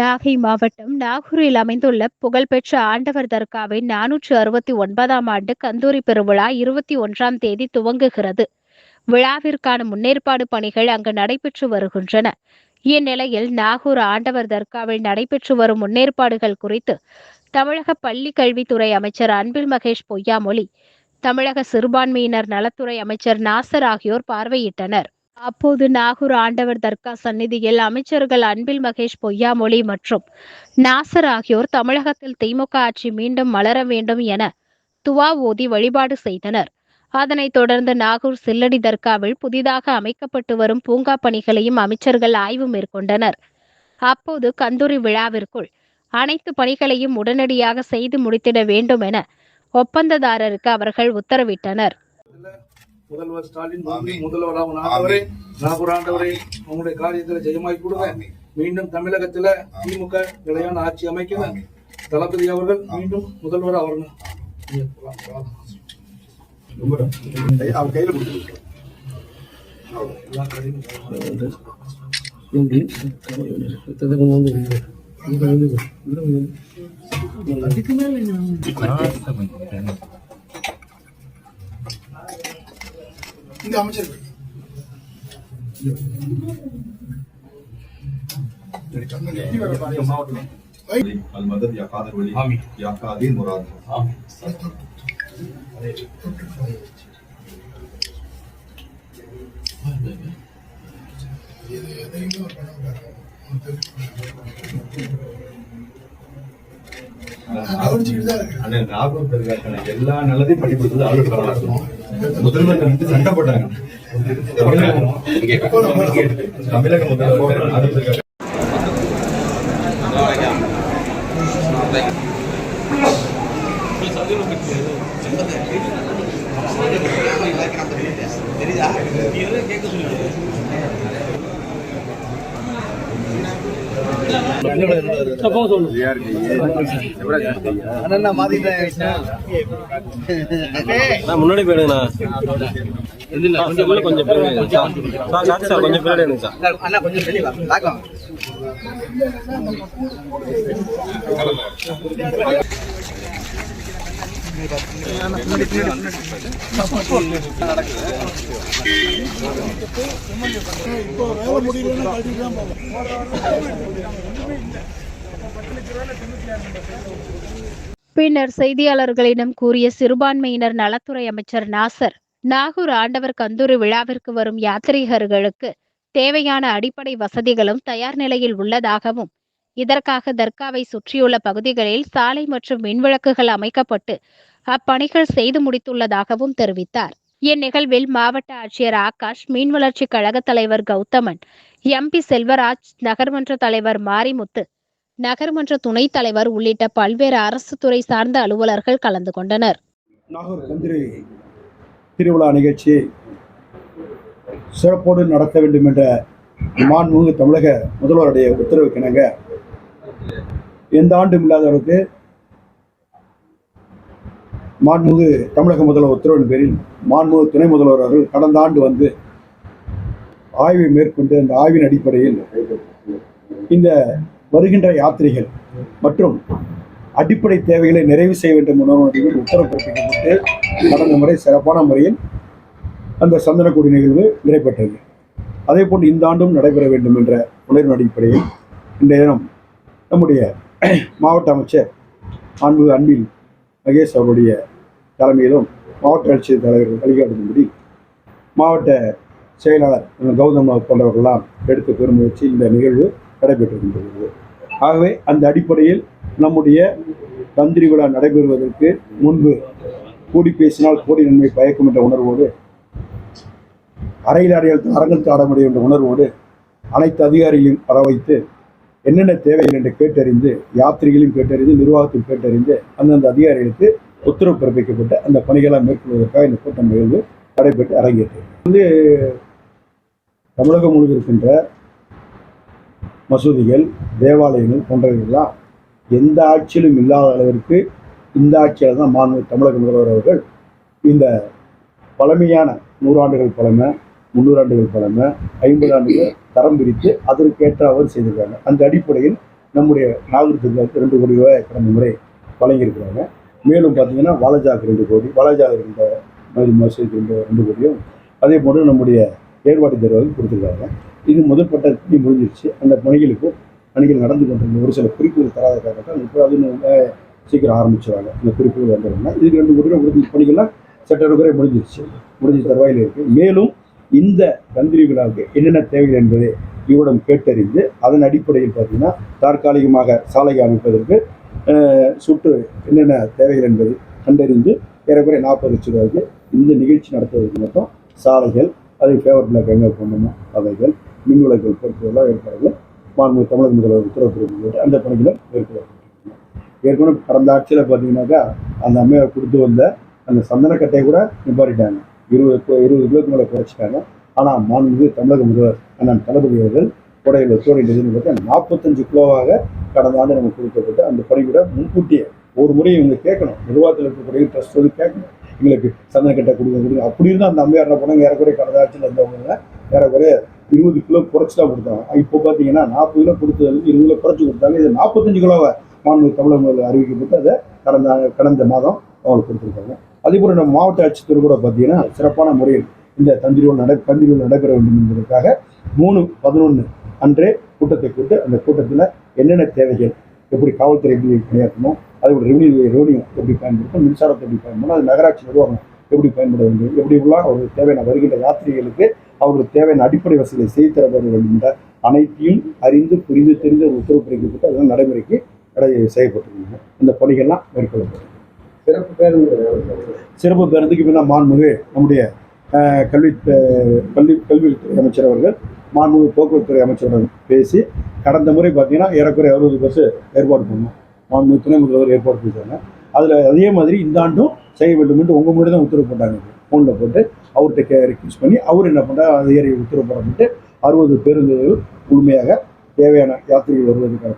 நாகை மாவட்டம் நாகூரில் அமைந்துள்ள புகழ்பெற்ற ஆண்டவர் தர்காவின் நானூற்று அறுபத்தி ஒன்பதாம் ஆண்டு கந்தூரி பெருவிழா இருபத்தி ஒன்றாம் தேதி துவங்குகிறது. விழாவிற்கான முன்னேற்பாடு பணிகள் அங்கு நடைபெற்று வருகின்றன. இந்நிலையில் நாகூர் ஆண்டவர் தர்காவில் நடைபெற்று வரும் முன்னேற்பாடுகள் குறித்து தமிழக பள்ளி கல்வித்துறை அமைச்சர் அன்பில் மகேஷ் பொய்யாமொழி தமிழக சிறுபான்மையினர் நலத்துறை அமைச்சர் நாசர் ஆகியோர் பார்வையிட்டனர். அப்போது நாகூர் ஆண்டவர் தர்கா சந்நிதியில் அமைச்சர்கள் அன்பில் மகேஷ் பொய்யாமொழி மற்றும் நாசர் ஆகியோர் தமிழகத்தில் திமுக ஆட்சி மீண்டும் மலர வேண்டும் என துவா ஓதி வழிபாடு செய்தனர். அதனைத் தொடர்ந்து நாகூர் சில்லடி தர்காவில் புதிதாக அமைக்கப்பட்டு வரும் பூங்கா பணிகளையும் அமைச்சர்கள் ஆய்வு மேற்கொண்டனர். அப்போது கந்தூரி விழாவிற்குள் அனைத்து பணிகளையும் உடனடியாக செய்து முடித்திட வேண்டும் என ஒப்பந்ததாரருக்கு அவர்கள் உத்தரவிட்டனர். முதல்வர் ஸ்டாலின் வந்து முதல்வராக ஆண்டவரே நாகூர் ஆண்டவரே உங்களுடைய காரியத்தில் ஜெயமாய் கொடுங்க. மீண்டும் தமிழகத்துல திமுக நிலையான ஆட்சி அமைக்கல தளபதி அவர்கள் மீண்டும் முதல்வர் அவர்கள் அவர் கையில காரியமும் இந்த அமைச்சர் المدد يا قادر ولي يا قادر مراد கவனிச்சுக்கிட்டு அண்ணன் ராகுல் தர்காக்கான எல்லா நல்லதையும் பண்ணி கொடுத்தது ஆளுநர் முதல்வர் வந்து சண்டை போட்டாங்க. தமிழக முதல்வர் ராகுல் கேட்க சொல்லுங்க முன்னாடி போயிடுங்கண்ணா. கொஞ்சம் கொஞ்சம் சார். சார் கொஞ்சம் பின்னாடி சார். இப்போ வேலை முடியலன்னா தான் போவோம் பின்னர் செய்தியாளர்களிடம் கூறிய சிறுபான்மையினர் நலத்துறை அமைச்சர் நாசர் நாகூர் ஆண்டவர் கந்தூரி விழாவிற்கு வரும் யாத்ரீகர்களுக்கு தேவையான அடிப்படை வசதிகளும் தயார் நிலையில் உள்ளதாகவும் இதற்காக தர்காவை சுற்றியுள்ள பகுதிகளில் சாலை மற்றும் மின்விளக்குகள் அமைக்கப்பட்டு அப்பணிகள் செய்து முடித்துள்ளதாகவும் தெரிவித்தார். இந்நிகழ்வில் மாவட்ட ஆட்சியர் ஆகாஷ் மீன் வளர்ச்சி கழக தலைவர் கௌதமன் எம்பி செல்வராஜ் நகர்மன்ற தலைவர் மாரிமுத்து நகர்மன்ற துணைத் தலைவர் உள்ளிட்ட பல்வேறு அரசு துறை சார்ந்த அலுவலர்கள் கலந்து கொண்டனர். நாகூர் கந்திரி திருவிழா நிகழ்ச்சி சிறப்போடு நடத்த வேண்டும் என்ற மாண்புமிகு தமிழக முதல்வருடைய உத்தரவுக்கு இணங்க எந்த ஆண்டும் இல்லாதவருக்கு மாண்புமிகு தமிழக முதல்வர் உத்தரவின் பேரில் மாண்புமிகு துணை முதல்வர் அவர்கள் கடந்த ஆண்டு வந்து ஆய்வை மேற்கொண்டு அந்த ஆய்வின் அடிப்படையில் இந்த வருகின்ற யாத்திரைகள் மற்றும் அடிப்படை தேவைகளை நிறைவு செய்ய வேண்டும் என்ற உத்தரவு பிறப்பிக்கப்பட்டு கடந்த முறை சிறப்பான முறையில் அந்த சந்தனக்கூடி நிகழ்வு நடைபெற்றது அதே போன்று இந்த ஆண்டும் நடைபெற வேண்டும் என்ற உணர்வின் அடிப்படையில் இன்றைய தினம் நம்முடைய மாவட்ட அமைச்சர் அன்பு அன்பில் மகேஷ் அவருடைய தலைமையிலும் மாவட்ட ஆட்சியர் தலைவர்கள் வழிகாட்டும்படி மாவட்ட செயலாளர் கௌதம் போன்றவர்களெல்லாம் எடுத்து பெருமுயற்சி இந்த நிகழ்வு நடைபெற்றிருக்கின்றது. ஆகவே அந்த அடிப்படையில் நம்முடைய தந்திரி விழா நடைபெறுவதற்கு முன்பு கூடி பேசினால் கோடி நன்மை பயக்கும் என்ற உணர்வோடு அறையில் அறையில் அரங்கத்து ஆட முடியும் என்ற உணர்வோடு அனைத்து அதிகாரிகளையும் வர வைத்து என்னென்ன தேவைகள் என்று கேட்டறிந்து யாத்திரிகளையும் கேட்டறிந்து நிர்வாகத்தையும் கேட்டறிந்து அந்தந்த அதிகாரிகளுக்கு உத்தரவு பிறப்பிக்கப்பட்டு அந்த பணிகளை மேற்கொள்வதற்காக இந்த கூட்டம் நிகழ்வு நடைபெற்று அரங்கேற்றது வந்து தமிழகம் முழுக்க இருக்கின்ற மசூதிகள் தேவாலயங்கள் போன்றவைகள்லாம் எந்த ஆட்சியிலும் இல்லாத அளவிற்கு இந்த ஆட்சியில் தான் மாண்பு தமிழக முதல்வர் அவர்கள் இந்த பழமையான நூறாண்டுகள் பழமை முன்னூறு ஆண்டுகள் பழமை ஐம்பது ஆண்டுகள் தரம் பிரித்து அதற்கேற்ற அவர் செய்திருக்காங்க. அந்த அடிப்படையில் நம்முடைய நாகரிகத்துக்கு ரெண்டு கோடி ரூபாய் கடந்த முறை வழங்கியிருக்கிறாங்க. மேலும் பார்த்தீங்கன்னா வாலஜாக்கு ரெண்டு கோடி வாலஜாவுக்கு ரெண்டு மாதிரி மசூதிக்கு ரெண்டு ரெண்டு கோடியும் அதே போன்று நம்முடைய ஏற்பாட்டு தேர்வாக கொடுத்துருக்காங்க. இது முதற்பட்ட பணி முடிஞ்சிருச்சு. அந்த பணிகளுக்கு பணிகள் நடந்து கொண்டிருந்த ஒரு சில குறிப்புகள் தராத காரணத்தால் இப்போ அது சீக்கிரம் ஆரம்பிச்சுவாங்க இந்த குறிப்புகள் வந்ததுன்னா இதுக்கு ரெண்டு கோடி ரூபாய் பணிகள்லாம் சட்ட முடிஞ்சிருச்சு. முடிஞ்ச தருவாயில் இருக்குது மேலும் இந்த கந்திரி விழாவுக்கு என்னென்ன தேவைகள் என்பதை இவரிடம் கேட்டறிந்து அதன் அடிப்படையில் பார்த்தீங்கன்னா தற்காலிகமாக சாலை அமைப்பதற்கு சுற்று என்னென்ன தேவைகள் என்பதை கண்டறிந்து ஏறக்குறைய நாற்பது லட்சம் ரூபாய்க்கு இந்த நிகழ்ச்சி நடத்துவதற்கு மட்டும் சாலைகள் அது ஃபேவரபிளாக பிளாக் எங்கே அவைகள் மின் விளக்குகள் பொறுத்தவரை ஏற்பாடுகள் மாண்பு தமிழக முதல்வர் உத்தரவு அந்த பணிகளும் மேற்கொள்ளப்பட்டிருக்கிறாங்க ஏற்கனவே கடந்த ஆட்சியில் பார்த்தீங்கன்னாக்கா அந்த அம்மையார் கொடுத்து வந்த அந்த சந்தனக்கட்டையை கூட நிப்பாட்டிட்டாங்க. இருபது இருபது கிலோக்கு மேலே குறைச்சிட்டாங்க ஆனால் மாண்புமிகு தமிழக முதல்வர் அண்ணன் தளபதி அவர்கள் கொடையில் ஒத்துழைப்பு நாற்பத்தஞ்சு கிலோவாக கடந்த ஆண்டு நமக்கு கொடுக்கப்பட்டு அந்த பணி கூட முன்கூட்டியே ஒரு முறை இவங்க கேட்கணும். நிர்வாகத்தில் இருக்கக்கூடிய ட்ரஸ்ட் வந்து கேட்கணும். எங்களுக்கு கட்ட கொடுங்க கொடுங்க. அப்படி இருந்தால் அந்த அம்மையார் என்ன பண்ணாங்க ஏறக்குறைய கடந்த ஆட்சியில் இருந்தவங்க ஏறக்குறைய இருபது கிலோ குறைச்சி தான் கொடுத்தாங்க. இப்போ பார்த்தீங்கன்னா நாற்பது கிலோ கொடுத்ததுல இருபது கிலோ குறைச்சி கொடுத்தாங்க. இது நாற்பத்தஞ்சு கிலோவை? மாண்பு தமிழக அறிவிக்கப்பட்டு அதை கடந்த கடந்த மாதம் அவங்களுக்கு கொடுத்துருக்காங்க. அதே போல நம்ம மாவட்ட ஆட்சித்தர் கூட பார்த்தீங்கன்னா சிறப்பான முறையில் இந்த தந்திரிகள் நட தந்திரிகள் நடைபெற வேண்டும் என்பதற்காக மூணு பதினொன்று அன்றே கூட்டத்தை கூட்டு அந்த கூட்டத்தில் என்னென்ன தேவைகள் எப்படி காவல்துறை எப்படி பணியாற்றணும் அதோட ரெவன்யூ ரெவன்யூ எப்படி பயன்படுத்தணும் மின்சாரத்தை எப்படி பயன்படுத்தணும் அது நகராட்சி நிர்வாகம் எப்படி பயன்பட வேண்டும் எப்படி எல்லாம் அவர்களுக்கு தேவையான வருகின்ற யாத்திரிகளுக்கு அவர்களுக்கு தேவையான அடிப்படை வசதிகளை செய்து தர வேண்டும் என்ற அனைத்தையும் அறிந்து புரிந்து தெரிந்து ஒரு உத்தரவு பிறக்கப்பட்டு அதெல்லாம் நடைமுறைக்கு நடை செய்யப்பட்டிருக்காங்க இந்த பணிகள்லாம் மேற்கொள்ளப்படும். சிறப்பு பேருந்து சிறப்பு பேருந்துக்கு பின்ன மாண்புமிகு நம்முடைய கல்வி கல்வி கல்வித்துறை அமைச்சர் அவர்கள் மாண்புமிகு போக்குவரத்துறை அமைச்சருடன் பேசி கடந்த முறை பார்த்தீங்கன்னா ஏறக்குறைய அறுபது பஸ் ஏற்பாடு பண்ணோம். மாண்புமிகு துணை முதல்வர் ஏற்பாடு பண்ணிட்டாங்க. அதில் அதே மாதிரி இந்த ஆண்டும் செய்ய வேண்டும் என்று உங்கள் முன்னாடி தான் உத்தரவு போட்டாங்க. ஃபோனில் போட்டு அவர்கிட்ட கே ரிக்வஸ்ட் பண்ணி அவர் என்ன பண்ணுறாரு அதிகாரி உத்தரவு போடப்பட்டு அறுபது பேருந்துகள் முழுமையாக தேவையான யாத்திரைகள் வருவதற்கான